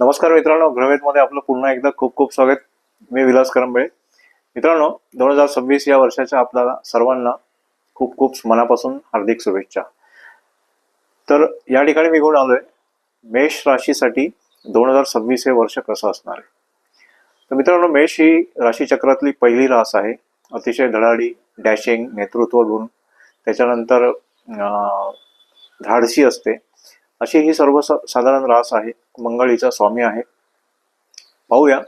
नमस्कार मित्रांनो मध्ये आपलं पुन्हा एकदा खूप खूप स्वागत. मी विलास करंबळे. मित्रांनो दोन हजार सव्वीस या वर्षाच्या आपल्याला सर्वांना खूप खूप मनापासून हार्दिक शुभेच्छा. तर या ठिकाणी मी घेऊन आलोय. मेष राशीसाठी दोन हजार सव्वीस हे वर्ष कसं असणार आहे? तर मित्रांनो मेष ही राशीचक्रातली पहिली रास आहे. अतिशय धडाडी डॅशिंग नेतृत्व गुण त्याच्यानंतर धाडसी असते. अशी ही सर्व साधारण रास आहे. मंगळीचा स्वामी आहे. पाहूया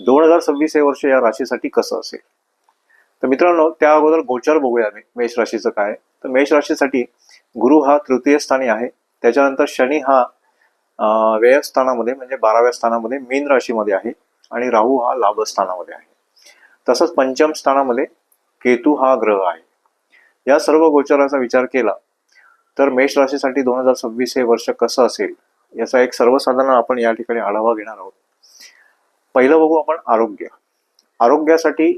दोन हजार सव्वीस हे वर्ष या राशीसाठी कसं असेल? तर मित्रांनो त्या अगोदर गोचार बघूया आम्ही मेष राशीचं काय तर मेष राशीसाठी गुरु हा तृतीय स्थानी आहे. त्याच्यानंतर शनी हा व्ययस्थानामध्ये व्यय स्थानामध्ये म्हणजे बाराव्या स्थानामध्ये मीन राशीमध्ये आहे आणि राहू हा लाभ स्थानामध्ये आहे. तसंच पंचम स्थानामध्ये केतू हा ग्रह आहे. या सर्व गोचाराचा विचार केला तर मेष राशीसाठी दोन हजार सव्वीस हे वर्ष कसं असेल? याचा एक सर्वसाधारण आपण या ठिकाणी आढावा घेणार आहोत. पहिलं बघू आपण आरोग्य. आरोग्यासाठी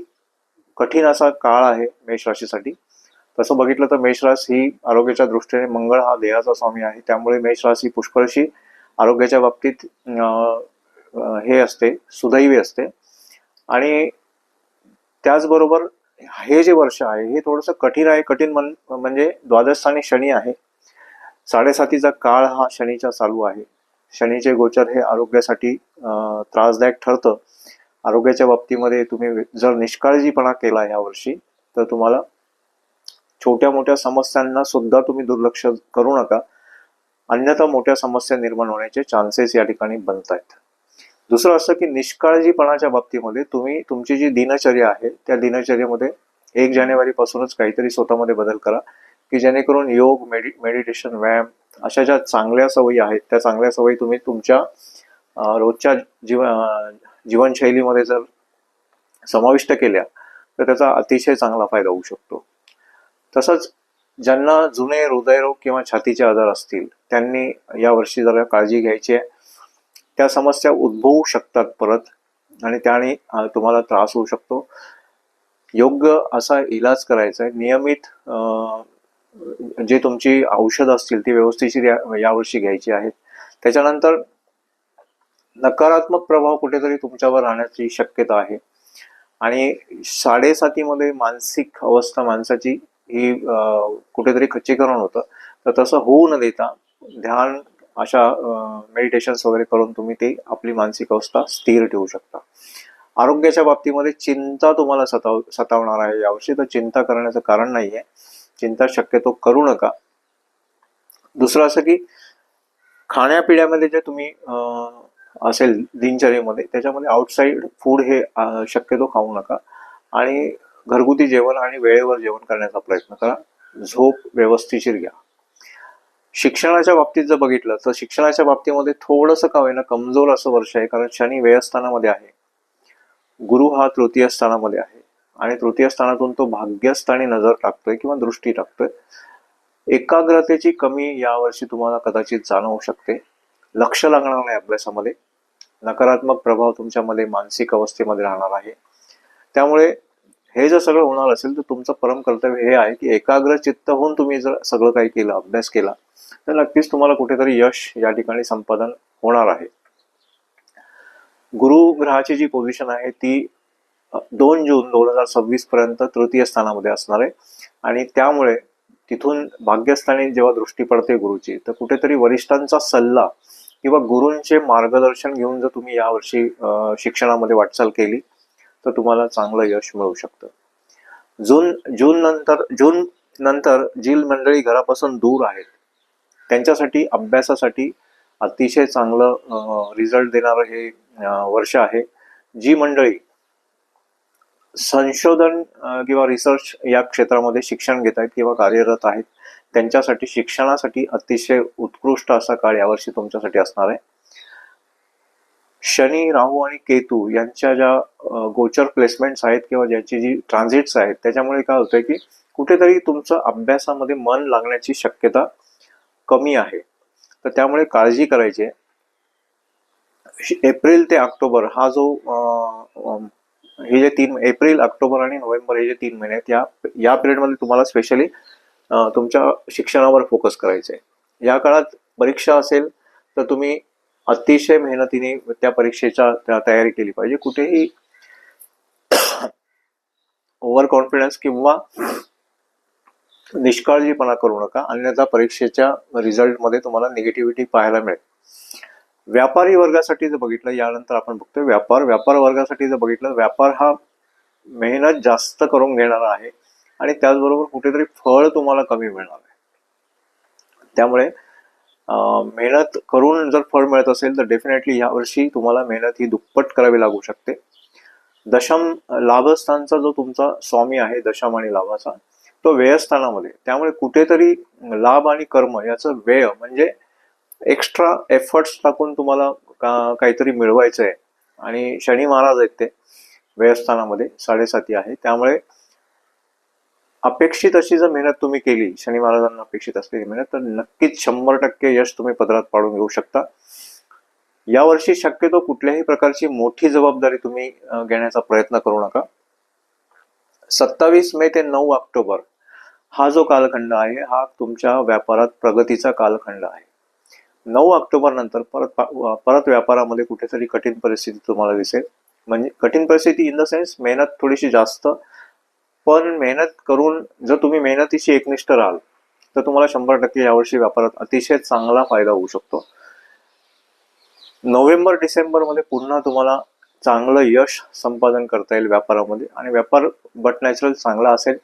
कठीण असा काळ आहे मेष राशीसाठी. तसं बघितलं तर मेषरास ही आरोग्याच्या दृष्टीने मंगळ हा देहाचा स्वामी आहे. त्यामुळे मेषरास ही पुष्कळशी आरोग्याच्या बाबतीत हे असते सुदैवी असते. आणि त्याचबरोबर हे जे वर्ष आहे हे थोडंसं कठीण आहे. कठीण म्हणजे म्हणजे आणि शनी आहे. साडेसातीचा काळ हा शनीचा चालू आहे. शनीचे गोचर हे आरोग्यासाठी त्रासदायक ठरतं. आरोग्याच्या बाबतीमध्ये तुम्ही जर निष्काळजीपणा केला या वर्षी तर तुम्हाला छोट्या मोठ्या समस्यांना सुद्धा तुम्ही दुर्लक्ष करू नका. अन्यथा मोठ्या समस्या निर्माण होण्याचे चान्सेस या ठिकाणी बनत आहेत दुसरं असं की निष्काळजीपणाच्या बाबतीमध्ये तुम्ही तुमची जी दिनचर्या आहे त्या दिनचर्येमध्ये एक जानेवारी पासूनच काहीतरी स्वतःमध्ये बदल करा. की जेणेकरून योग मेडि मेडिटेशन व्यायाम अशा ज्या चांगल्या सवयी आहेत त्या चांगल्या सवयी तुम्ही तुमच्या रोजच्या जीव जीवनशैलीमध्ये जर समाविष्ट केल्या तर त्याचा अतिशय चांगला फायदा होऊ शकतो. तसंच ज्यांना जुने हृदयरोग किंवा छातीचे आजार असतील त्यांनी यावर्षी जरा काळजी घ्यायची आहे. त्या समस्या उद्भवू शकतात परत आणि त्याने तुम्हाला त्रास होऊ शकतो. योग्य असा इलाज करायचा आहे. नियमित जे तुमची औषधं असतील ती व्यवस्थिशीर या- यावर्षी घ्यायची आहेत. त्याच्यानंतर नकारात्मक प्रभाव कुठेतरी तुमच्यावर राहण्याची शक्यता आहे. आणि साडेसातीमध्ये मानसिक अवस्था माणसाची ही कुठेतरी खच्चीकरण होतं. तर तसं होऊ न देता ध्यान अशा मेडिटेशन्स वगैरे करून तुम्ही ते आपली मानसिक अवस्था स्थिर ठेवू शकता. आरोग्याच्या बाबतीमध्ये चिंता तुम्हाला सताव सतावणार आहे. यावर्षी तर चिंता करण्याचं कारण नाही आहे चिंता शक्यतो करू नका. दुसरं असं की खाण्यापिण्यामध्ये जे तुम्ही असेल दिनचर्येमध्ये त्याच्यामध्ये आउटसाईड फूड हे शक्यतो खाऊ नका. आणि घरगुती जेवण आणि वेळेवर जेवण करण्याचा प्रयत्न करा. झोप व्यवस्थिशीर घ्या. शिक्षणाच्या बाबतीत जर बघितलं तर शिक्षणाच्या बाबतीमध्ये थोडंसं का होईना कमजोर असं वर्ष आहे कारण शनी व्ययस्थानामध्ये आहे. गुरु हा तृतीय स्थानामध्ये आहे. आणि तृतीय स्थानातून तो भाग्यस्थानी नजर टाकतोय किंवा दृष्टी टाकतोय. एकाग्रतेची कमी यावर्षी तुम्हाला कदाचित जाणवू शकते. लक्ष लागणार नाही अभ्यासामध्ये. नकारात्मक प्रभाव तुमच्यामध्ये मानसिक अवस्थेमध्ये राहणार आहे. त्यामुळे हे जर सगळं होणार असेल तर तुमचं परम कर्तव्य हे आहे की एकाग्र चित्त होऊन तुम्ही जर सगळं काही केलं अभ्यास केला तर नक्कीच तुम्हाला कुठेतरी यश या ठिकाणी संपादन होणार आहे. गुरु ग्रहाची जी पोझिशन आहे ती दोन जून दोन हजार सव्वीस पर्यंत तृतीय स्थानामध्ये असणार आहे. आणि त्यामुळे तिथून भाग्यस्थानी जेव्हा दृष्टी पडते गुरुची तर कुठेतरी वरिष्ठांचा सल्ला किंवा गुरूंचे मार्गदर्शन घेऊन जर तुम्ही यावर्षी शिक्षणामध्ये वाटचाल केली तर तुम्हाला चांगलं यश मिळू शकतं. जून जून नंतर जून नंतर जी मंडळी घरापासून दूर आहेत. त्यांच्यासाठी अभ्यासासाठी अतिशय चांगलं रिझल्ट देणारं हे वर्ष आहे. जी मंडळी संशोधन किंवा रिसर्च या क्षेत्रामध्ये शिक्षण घेत आहेत किंवा कार्यरत आहेत त्यांच्यासाठी शिक्षणासाठी अतिशय उत्कृष्ट असा काळ यावर्षी तुमच्यासाठी असणार आहे शनी राहू आणि केतू यांच्या ज्या गोचर प्लेसमेंट्स आहेत किंवा ज्याची जी ट्रान्झिट्स आहेत त्याच्यामुळे काय होतंय की कुठेतरी तुमचं अभ्यासामध्ये मन लागण्याची शक्यता कमी आहे तर त्यामुळे काळजी करायची आहे. एप्रिल ते ऑक्टोबर हा जो हे जे तीन एप्रिल ऑक्टोबर आणि नोव्हेंबर हे जे तीन महिने आहेत या या पिरियडमध्ये तुम्हाला स्पेशली तुमच्या शिक्षणावर फोकस करायचं आहे या काळात परीक्षा असेल तर तुम्ही अतिशय मेहनतीने त्या परीक्षेच्या तयारी केली पाहिजे. कुठेही ओव्हर कॉन्फिडन्स किंवा निष्काळजीपणा करू नका अन्यथा परीक्षेच्या रिझल्टमध्ये तुम्हाला निगेटिव्हिटी पाहायला मिळेल. व्यापारी वर्गासाठी जर बघितलं यानंतर आपण बघतोय व्यापार व्यापार वर्गासाठी जर बघितलं व्यापार हा मेहनत जास्त करून घेणारा आहे आणि त्याचबरोबर कुठेतरी फळ तुम्हाला कमी मिळणार आहे. त्यामुळे मेहनत करून जर फळ मिळत असेल तर डेफिनेटली यावर्षी तुम्हाला मेहनत ही दुप्पट करावी लागू शकते. दशम लाभस्थानचा जो तुमचा स्वामी आहे दशम आणि लाभाचा तो व्ययस्थानामध्ये. त्यामुळे कुठेतरी लाभ आणि कर्म याचं व्यय म्हणजे एक्स्ट्रा एफर्ट्स टाकून तुम्हाला का काहीतरी मिळवायचं आहे. आणि शनी महाराज आहेत ते वेळस्थानामध्ये साडेसाती आहे. त्यामुळे अपेक्षित अशी जर मेहनत तुम्ही केली शनी महाराजांना अपेक्षित असलेली मेहनत तर नक्कीच शंभर टक्के यश तुम्ही पदरात पाडून घेऊ शकता. यावर्षी शक्यतो कुठल्याही प्रकारची मोठी जबाबदारी तुम्ही घेण्याचा प्रयत्न करू नका. सत्तावीस मे ते नऊ ऑक्टोबर हा जो कालखंड आहे हा तुमच्या व्यापारात प्रगतीचा कालखंड आहे. नऊ ऑक्टोबर नंतर परत परत व्यापारामध्ये कुठेतरी कठीण परिस्थिती तुम्हाला दिसेल. म्हणजे कठीण परिस्थिती इन द सेन्स मेहनत थोडीशी जास्त पण मेहनत करून जर तुम्ही मेहनतीशी एकनिष्ठ राहाल तर तुम्हाला शंभर टक्के यावर्षी व्यापारात अतिशय चांगला फायदा होऊ शकतो. नोव्हेंबर डिसेंबरमध्ये पुन्हा तुम्हाला चांगलं यश संपादन करता येईल व्यापारामध्ये आणि व्यापार बट नॅचरल चांगला असेल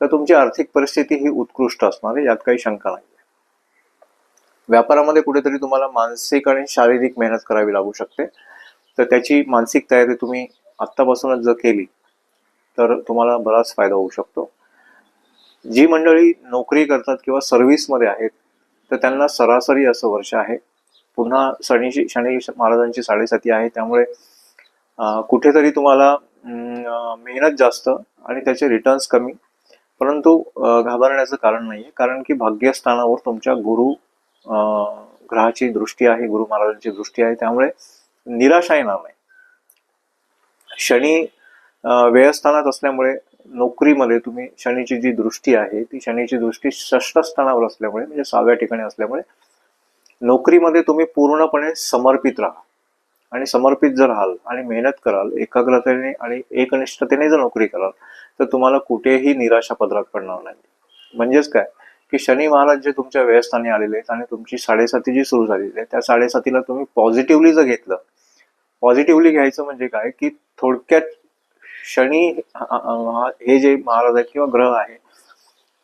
तर तुमची आर्थिक परिस्थिती ही उत्कृष्ट असणार आहे यात काही शंका नाही. व्यापारामध्ये कुठेतरी तुम्हाला मानसिक आणि शारीरिक मेहनत करावी लागू शकते. तर त्याची मानसिक तयारी तुम्ही आत्तापासूनच जर केली तर तुम्हाला बराच फायदा होऊ शकतो. जी मंडळी नोकरी करतात किंवा सर्व्हिसमध्ये आहेत तर त्यांना सरासरी असं वर्ष आहे. पुन्हा शनीची शनी महाराजांची साडेसाती आहे त्यामुळे कुठेतरी तुम्हाला मेहनत जास्त आणि त्याचे रिटर्न्स कमी. परंतु घाबरण्याचं कारण नाही आहे कारण की भाग्यस्थानावर तुमच्या गुरु ग्रहाची दृष्टी आहे गुरु महाराजांची दृष्टी आहे त्यामुळे निराशा येणार नाही. शनी व्ययस्थानात असल्यामुळे नोकरीमध्ये तुम्ही शनीची जी दृष्टी आहे ती शनीची दृष्टी षष्ठ स्थानावर असल्यामुळे म्हणजे सहाव्या ठिकाणी असल्यामुळे नोकरीमध्ये तुम्ही पूर्णपणे समर्पित राहा. आणि समर्पित जर राहाल आणि मेहनत कराल एकाग्रतेने आणि एकनिष्ठतेने जर नोकरी कराल तर तुम्हाला कुठेही निराशा पदरात पडणार नाही. म्हणजेच काय? की शनी महाराज जे तुमच्या व्यवस्थानी आलेले आहेत आणि तुमची साडेसाती जी सुरू झालेली आहे त्या साडेसातीला तुम्ही पॉझिटिव्हली जर घेतलं पॉझिटिव्हली घ्यायचं म्हणजे काय? की थोडक्यात शनी हे जे महाराज आहेत किंवा ग्रह आहे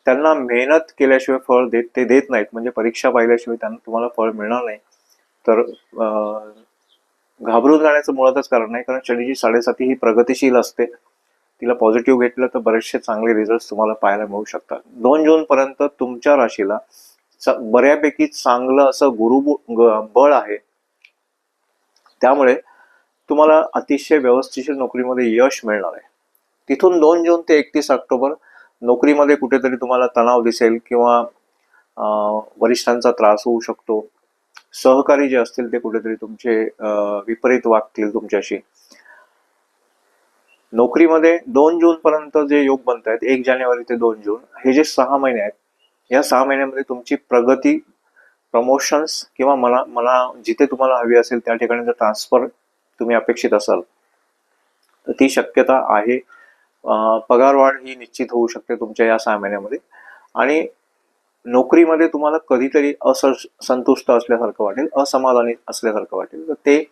त्यांना मेहनत केल्याशिवाय फळ देत ते देत नाहीत. म्हणजे परीक्षा पाहिल्याशिवाय त्यांना तुम्हाला फळ मिळणार नाही. तर घाबरून जाण्याचं मुळातच कारण नाही कारण शनीची साडेसाती ही प्रगतिशील असते. तिला पॉझिटिव्ह घेतलं तर बरेचसे चांगले रिझल्ट तुम्हाला पाहायला मिळू शकतात. दोन जून पर्यंत तुमच्या राशीला बऱ्यापैकी चांगलं असं गुरु बळ आहे. त्यामुळे तुम्हाला अतिशय व्यवस्थिशीर नोकरीमध्ये यश मिळणार आहे. तिथून दोन जून ते एकतीस ऑक्टोबर नोकरीमध्ये कुठेतरी तुम्हाला तणाव दिसेल किंवा वरिष्ठांचा त्रास होऊ शकतो. सहकारी जे असतील ते कुठेतरी तुमचे विपरीत वागतील तुमच्याशी. नोकरीमध्ये दोन जून पर्यंत जे योग बनत आहेत एक जानेवारी ते दोन जून हे जे सहा महिने आहेत या सहा महिन्यामध्ये तुमची प्रगती प्रमोशन्स किंवा मला मला जिथे तुम्हाला हवी असेल त्या ठिकाणी जर ट्रान्सफर तुम्ही अपेक्षित असाल तर ती शक्यता आहे. पगार पगारवाढ ही निश्चित होऊ शकते तुमच्या या सहा महिन्यामध्ये. आणि नोकरीमध्ये तुम्हाला कधीतरी असंतुष्ट असल्यासारखं वाटेल असमाधानी असल्यासारखं वाटेल. तर ते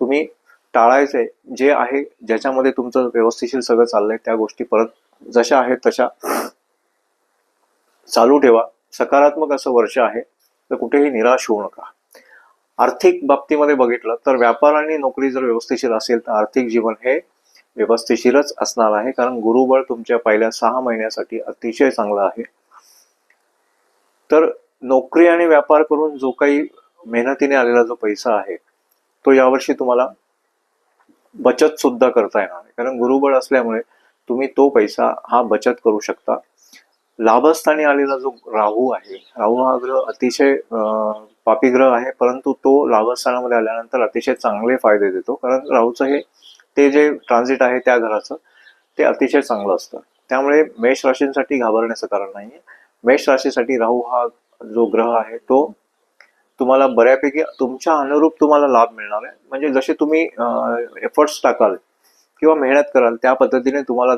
तुम्ही टाळायचे जे आहे ज्याच्यामध्ये तुमचं व्यवस्थिशीर सगळं चाललंय त्या गोष्टी परत जशा आहेत तशा चालू ठेवा. सकारात्मक असं वर्ष आहे तर कुठेही निराश होऊ नका. आर्थिक बाबतीमध्ये बघितलं तर व्यापार आणि नोकरी जर व्यवस्थिशीर असेल तर आर्थिक जीवन हे व्यवस्थिशीरच असणार आहे कारण गुरुबळ तुमच्या पहिल्या सहा महिन्यासाठी अतिशय चांगलं आहे. तर नोकरी आणि व्यापार करून जो काही मेहनतीने आलेला जो पैसा आहे तो यावर्षी तुम्हाला बचत सुद्धा करता येणार आहे कारण गुरुबळ असल्यामुळे तुम्ही तो पैसा हा बचत करू शकता. लाभस्थानी आलेला जो राहू आहे राहू हा ग्रह अतिशय पापी ग्रह आहे परंतु तो लाभस्थानामध्ये आल्यानंतर अतिशय चांगले फायदे देतो. कारण राहूचं हे ते जे ट्रान्झिट आहे त्या घराचं ते अतिशय चांगलं असतं. त्यामुळे मेष राशींसाठी घाबरण्याचं कारण नाही मेष राशीसाठी राहू हा जो ग्रह आहे तो तुम्हाला बऱ्यापैकी तुमच्या अनुरूप तुम्हाला लाभ मिळणार आहे. म्हणजे जसे तुम्ही एफर्ट्स टाकाल किंवा मेहनत कराल त्या पद्धतीने तुम्हाला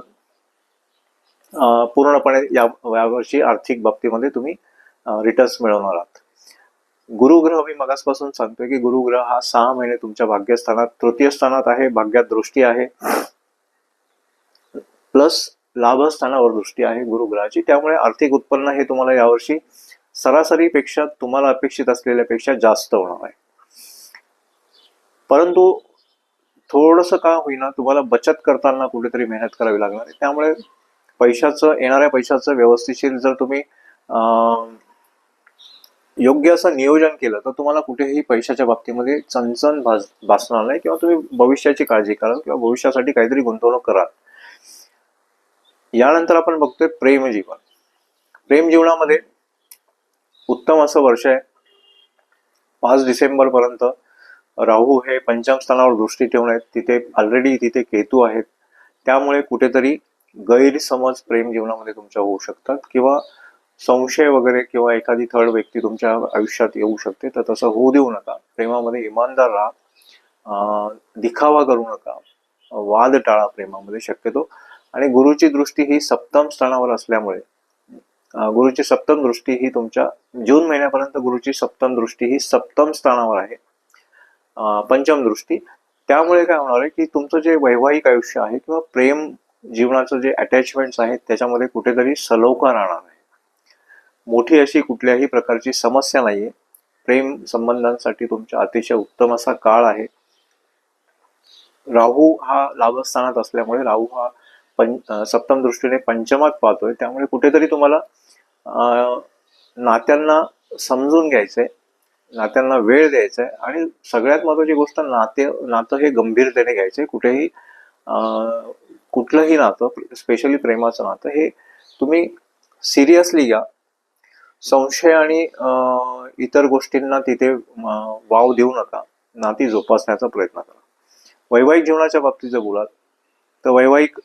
पूर्णपणे या यावर्षी आर्थिक बाबतीमध्ये तुम्ही रिटर्न्स मिळवणार आहात. गुरुग्रह मी मगासपासून सांगतोय की गुरुग्रह हा सहा महिने तुमच्या भाग्यस्थानात तृतीय स्थानात आहे भाग्यात दृष्टी आहे. प्लस लाभस्थानावर दृष्टी आहे गुरुग्रहाची. त्यामुळे आर्थिक उत्पन्न हे तुम्हाला यावर्षी सरासरीपेक्षा तुम्हाला अपेक्षित असलेल्यापेक्षा जास्त होणार आहे. परंतु थोडस का होईना तुम्हाला बचत करताना कुठेतरी मेहनत करावी लागणार आहे. त्यामुळे पैशाचं येणाऱ्या पैशाचं व्यवस्थिशीर जर तुम्ही अं, योग्य असं नियोजन केलं तर तुम्हाला कुठेही पैशाच्या बाबतीमध्ये चणचण भास भासणार नाही किंवा तुम्ही भविष्याची काळजी कराल किंवा भविष्यासाठी काहीतरी गुंतवणूक कराल यानंतर आपण बघतोय प्रेम जीवन. प्रेम जीवनामध्ये उत्तम असं वर्ष आहे. पाच डिसेंबर पर्यंत राहू हे पंचम स्थानावर दृष्टी ठेवून आहेत. तिथे ऑलरेडी तिथे केतू आहेत. त्यामुळे कुठेतरी गैरसमज प्रेम जीवनामध्ये तुमच्या होऊ शकतात किंवा संशय वगैरे किंवा एखादी थर्ड व्यक्ती तुमच्या आयुष्यात येऊ शकते. तर तसं होऊ देऊ नका. प्रेमामध्ये इमानदार राहा. दिखावा करू नका. वाद टाळा प्रेमामध्ये शक्यतो. आणि गुरुची दृष्टी ही सप्तम स्थानावर असल्यामुळे गुरुची सप्तम दृष्टी ही तुमच्या जून महिन्यापर्यंत गुरुची सप्तम दृष्टी ही सप्तम स्थानावर आहे. पंचम दृष्टी. त्यामुळे काय होणार आहे की तुमचं जे वैवाहिक आयुष्य आहे किंवा प्रेम जीवनाचं जे अटॅचमेंट्स आहेत त्याच्यामध्ये कुठेतरी सलोखा राहणार आहे. मोठी अशी कुठल्याही प्रकारची समस्या नाहीये. प्रेम संबंधांसाठी तुमच्या अतिशय उत्तम असा काळ आहे. राहू हा लाभस्थानात असल्यामुळे राहू हा पं सप्तम दृष्टीने पंचमात पाहतोय. त्यामुळे कुठेतरी तुम्हाला नात्यांना समजून घ्यायचंय नात्यांना वेळ द्यायचा आहे आणि सगळ्यात महत्वाची गोष्ट नाते नातं हे गंभीरतेने घ्यायचंय. कुठेही कुठलंही नातं स्पेशली प्रेमाचं नातं हे तुम्ही सिरियसली घ्या. संशय आणि इतर गोष्टींना तिथे वाव देऊ नका. नाती जोपासण्याचा प्रयत्न करा. वैवाहिक जीवनाच्या बाबतीत जर बोलात तर वैवाहिक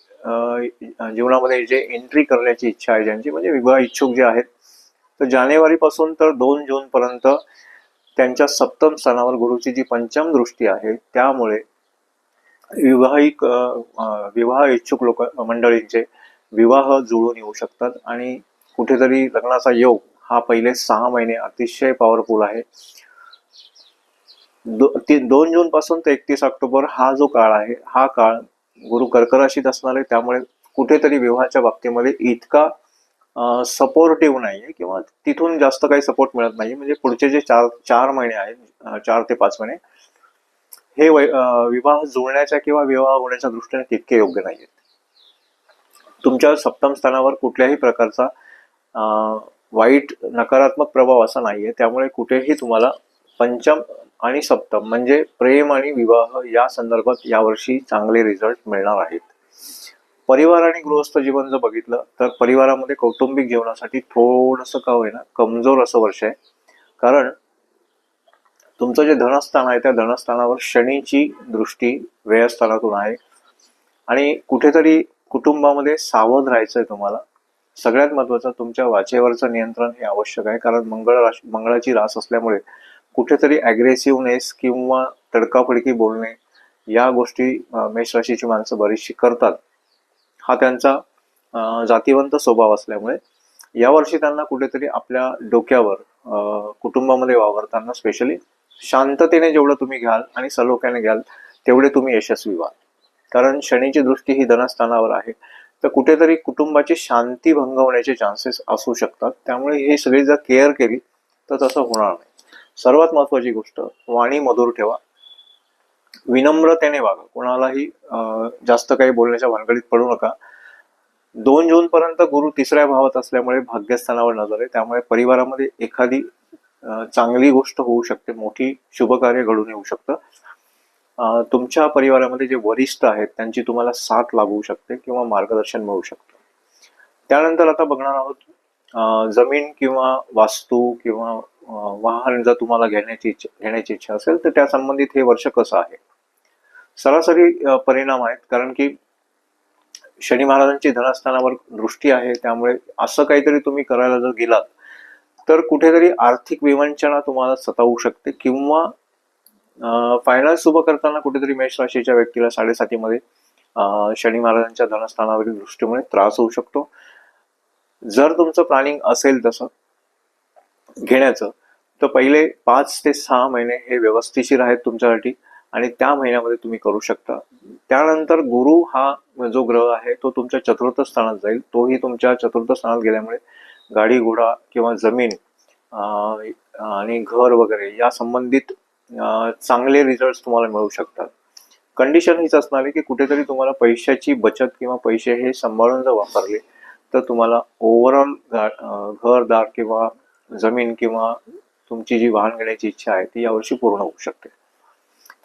जीवनामध्ये जे एंट्री करण्याची इच्छा आहे ज्यांची म्हणजे विवाह इच्छुक जे आहेत तर जानेवारीपासून तर दोन जूनपर्यंत त्यांच्या सप्तम स्थानावर गुरुची जी पंचम दृष्टी आहे. त्यामुळे विवाहिक विवाह इच्छुक लोक मंडळींचे विवाह जुळून येऊ शकतात. आणि कुठेतरी लग्नाचा योग हा पहिले सहा महिने अतिशय पॉवरफुल आहे. दो, ती दोन जून पासून ते एकतीस ऑक्टोबर हा जो काळ आहे हा काळ गुरु कर्कराशीत असणारे आहे त्यामुळे कुठेतरी विवाहाच्या बाबतीमध्ये इतका सपोर्टिव्ह नाहीये किंवा तिथून जास्त काही सपोर्ट मिळत नाही म्हणजे पुढचे जे चार चार महिने आहेत चार ते पाच महिने हे वै- विवाह जुळण्याच्या किंवा विवाह होण्याच्या दृष्टीने तितके योग्य नाहीयेत. तुमच्या सप्तम स्थानावर कुठल्याही प्रकारचा वाईट नकारात्मक प्रभाव असा नाहीये. त्यामुळे कुठेही तुम्हाला पंचम आणि सप्तम म्हणजे प्रेम आणि विवाह या संदर्भात यावर्षी चांगले रिझल्ट मिळणार आहेत. परिवार आणि गृहस्थ जीवन जर बघितलं तर परिवारामध्ये कौटुंबिक जीवनासाठी थोडंसं का होईना कमजोर असं वर्ष आहे. कारण तुमचं जे धनस्थान आहे त्या धनस्थानावर शनीची दृष्टी व्ययस्थानातून आहे. आणि कुठेतरी कुटुंबामध्ये सावध राहायचंय तुम्हाला. सगळ्यात महत्वाचं तुमच्या वाचेवरचं नियंत्रण हे आवश्यक आहे. कारण मंगळ राशी मंगळाची रास असल्यामुळे कुठेतरी अग्रेसिव्हनेस किंवा तडकाफडकी बोलणे या गोष्टी मेष राशीची माणसं बरीचशी करतात. हा त्यांचा जातीवंत स्वभाव असल्यामुळे यावर्षी त्यांना कुठेतरी आपल्या डोक्यावर कुटुंबामध्ये वावरताना स्पेशली शांततेने जेवढं तुम्ही घ्याल आणि सलोख्याने घ्याल तेवढे तुम्ही यशस्वी व्हाल. कारण शनीची दृष्टी ही धनस्थानावर आहे. तर कुठेतरी कुटुंबाची शांती भंग होण्याचे चान्सेस असू शकतात. त्यामुळे हे सगळी जर केअर केली तर तसं होणार नाही. सर्वात महत्वाची गोष्ट वाणी मधुर ठेवा. विनम्रतेने वागा. कोणालाही जास्त काही बोलण्याच्या भानगडीत पडू नका. दोन जून पर्यंत गुरु तिसऱ्या भावात असल्यामुळे भाग्यस्थानावर नजर आहे. त्यामुळे परिवारामध्ये एखादी चांगली गोष्ट होऊ शकते. मोठी शुभकार्य घडून येऊ शकतं. तुमच्या परिवारामध्ये जे वरिष्ठ आहेत त्यांची तुम्हाला साथ लागू शकते किंवा मार्गदर्शन मिळू शकतं. त्यानंतर आता बघणार आहोत जमीन किंवा वास्तू किंवा वाहन जर तुम्हाला घेण्याची इच्छा घेण्याची इच्छा असेल तर त्या संबंधित हे वर्ष कसं आहे? सरासरी परिणाम आहेत कारण की शनी महाराजांची धनस्थानावर दृष्टी आहे त्यामुळे असं काहीतरी तुम्ही करायला जर गेलात तर कुठेतरी आर्थिक विवंचना तुम्हाला सतावू शकते किंवा फायनान्स उभं करताना कुठेतरी मेष राशीच्या व्यक्तीला साडेसातीमध्ये शनी महाराजांच्या धनस्थानावरील दृष्टीमुळे त्रास होऊ शकतो. जर तुमचं प्लॅनिंग असेल तसं घेण्याचं. तर पहिले पाच ते सहा महिने हे व्यवस्थिशीर आहेत तुमच्यासाठी आणि त्या महिन्यामध्ये तुम्ही करू शकता. त्यानंतर गुरु हा जो ग्रह आहे तो तुमच्या चतुर्थ स्थानात जाईल. तोही तुमच्या चतुर्थ स्थानात गेल्यामुळे गाडी घोडा किंवा जमीन आणि घर वगैरे या संबंधित चांगले रिझल्ट तुम्हाला मिळू शकतात. कंडिशन हीच असणार आहे की कुठेतरी तुम्हाला पैशाची बचत किंवा पैसे हे सांभाळून जर वापरले तर तुम्हाला ओव्हरऑल घरदार किंवा जमीन किंवा तुमची जी वाहन घेण्याची इच्छा आहे ती यावर्षी पूर्ण होऊ शकते.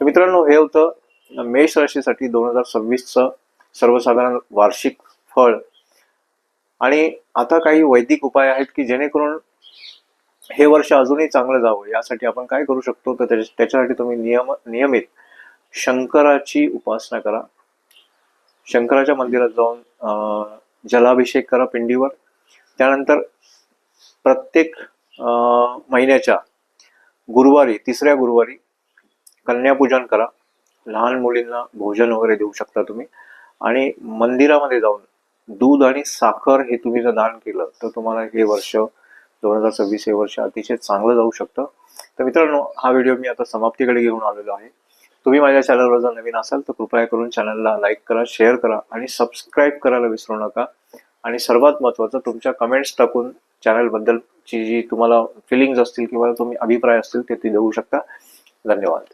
तर मित्रांनो हे होतं मेष राशीसाठी दोन हजार सव्वीसचं सर्वसाधारण वार्षिक फळ. आणि आता काही वैदिक उपाय आहेत की जेणेकरून हे वर्ष अजूनही चांगलं जावं. यासाठी आपण काय करू शकतो? तर त्याच्यासाठी तुम्ही नियम नियमित शंकराची उपासना करा. शंकराच्या मंदिरात जाऊन जलाभिषेक करा पिंडीवर. त्यानंतर प्रत्येक महिन्याच्या गुरुवारी तिसऱ्या गुरुवारी कन्यापूजन करा. लहान मुलींना भोजन वगैरे देऊ शकता तुम्ही. आणि मंदिरामध्ये जाऊन दूध आणि साखर हे तुम्ही जर दान केलं तर तुम्हाला हे वर्ष दोन हजार सव्वीस हे वर्ष अतिशय चांगलं जाऊ शकतं. तर मित्रांनो हा व्हिडिओ मी आता समाप्तीकडे घेऊन आलेलो आहे. तुम्ही माझ्या चॅनलवर जर नवीन असाल तर कृपया करून चॅनलला लाईक करा शेअर करा आणि सबस्क्राईब करायला विसरू नका. आणि सर्वात महत्त्वाचं तुमच्या कमेंट्स टाकून चॅनलबद्दलची जी तुम्हाला फिलिंग्ज असतील किंवा तुम्ही अभिप्राय असतील ते ते देऊ शकता. धन्यवाद.